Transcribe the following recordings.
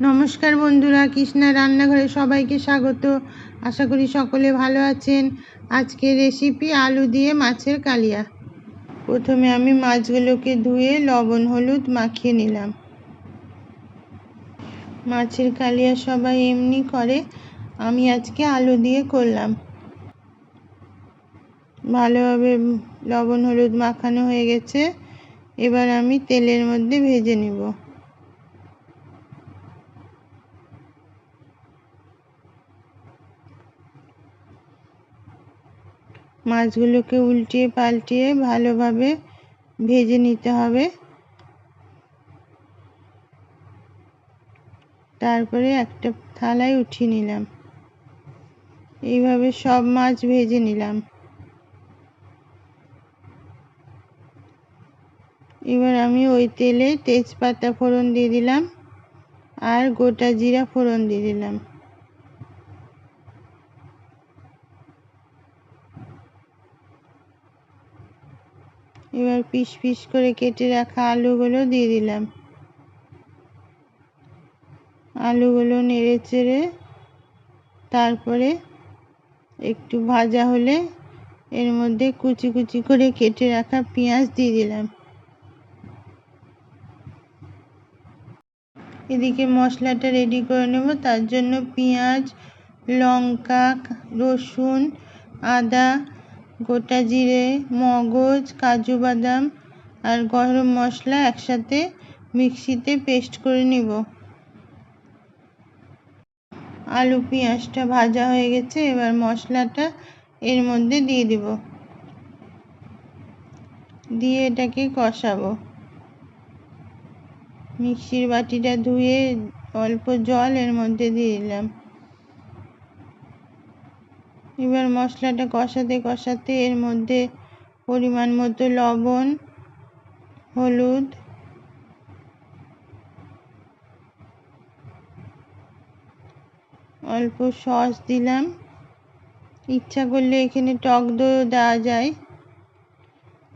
নমস্কার বন্ধুরা, কৃষ্ণা রান্নাঘরে সবাইকে স্বাগত। আশা করি সকলে ভালো আছেন। আজকে রেসিপি আলু দিয়ে মাছের কালিয়া। প্রথমে আমি মাছগুলোকে ধুয়ে লবণ, হলুদ মাখিয়ে নিলাম। মাছের কালিয়া সবাই এমনি করে আমি আজকে আলু দিয়ে করলাম। ভালোভাবে লবণ, হলুদ মাখানো হয়ে গেছে। এবার আমি তেলের মধ্যে ভেজে নিব। মাছগুলোকে উল্টিয়ে পাল্টিয়ে ভালোভাবে ভেজে নিতে হবে। তারপরে একটা থালায় উঠিয়ে নিলাম। এইভাবে সব মাছ ভেজে নিলাম। এবার আমি ওই তেলে তেজপাতা ফোড়ন দিয়ে দিলাম আর গোটা জিরা ফোড়ন দিয়ে দিলাম। এবার পিস পিস করে কেটে রাখা আলুগুলো দিয়ে দিলাম। আলুগুলো নেড়ে চেড়ে তারপরে একটু ভাজা হলে এর মধ্যে কুচি কুচি করে কেটে রাখা পেঁয়াজ দিয়ে দিলাম। এদিকে মশলাটা রেডি করে নেব, তার জন্য পেঁয়াজ, লঙ্কা, রসুন, আদা গোটা জিরে, মগজ, কাজু বাদাম আর গরম মশলা একসাথে মিক্সিতে পেস্ট করে নিব। আলু, পেঁয়াজটা ভাজা হয়ে গেছে, এবার মশলাটা এর মধ্যে দিয়ে দিব। দিয়ে এটাকে কষাবো। মিক্সির বাটিটা ধুয়ে অল্প জল এর মধ্যে দিয়ে দিলাম। এবার মশলাটা কষাতে কষাতে এর মধ্যে পরিমাণ মতো লবণ, হলুদ, অল্প সস দিলাম। ইচ্ছা করলে এখানে টক দইও দেওয়া যায়।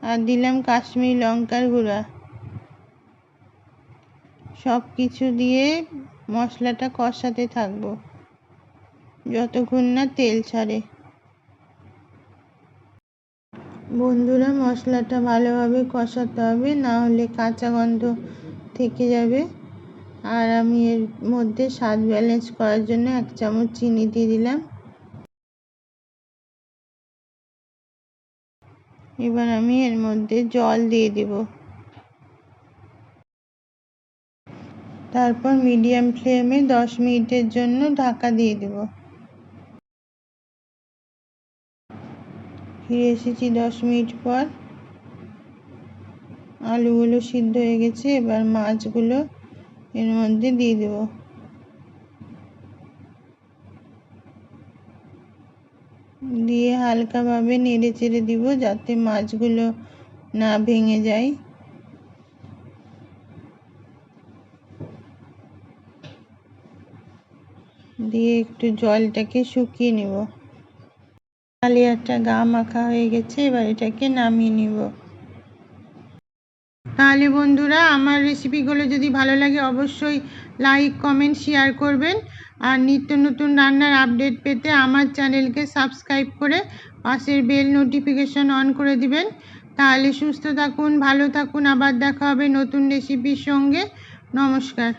আর দিলাম কাশ্মীরি লঙ্কার গুঁড়া। সব কিছু দিয়ে মশলাটা কষাতে থাকব। যতক্ষণ না তেল ছাড়ে। বন্ধুরা, মশলাটা ভালোভাবে কষাতে হবে, না হলে কাঁচা গন্ধ থেকে যাবে। আর আমি এর মধ্যে স্বাদ ব্যালেন্স করার জন্য এক চামচ চিনি দিয়ে দিলাম। এবার আমি এর মধ্যে জল দিয়ে দেব। তারপর মিডিয়াম ফ্লেমে দশ মিনিটের জন্য ঢাকা দিয়ে দেব। ফিরে এসেছি দশ মিনিট পর। আলুগুলো সিদ্ধ হয়ে গেছে, এবার মাছগুলো এর মধ্যে দিয়ে দেব। দিয়ে হালকাভাবে নেড়ে চেড়ে দিব যাতে মাছগুলো না ভেঙে যায়। দিয়ে একটু জলটাকে শুকিয়ে নেব। কালিয়াটা গা মাখা হয়ে গেছে, এবার এটাকে নামিয়ে নিব। তাহলে বন্ধুরা, আমার রেসিপিগুলো যদি ভালো লাগে, অবশ্যই লাইক কমেন্ট শেয়ার করবেন। আর নিত্য নতুন রান্নার আপডেট পেতে আমার চ্যানেলকে সাবস্ক্রাইব করে পাশের বেল নোটিফিকেশন অন করে দিবেন। তাহলে সুস্থ থাকুন, ভালো থাকুন, আবার দেখা হবে নতুন রেসিপির সঙ্গে। নমস্কার।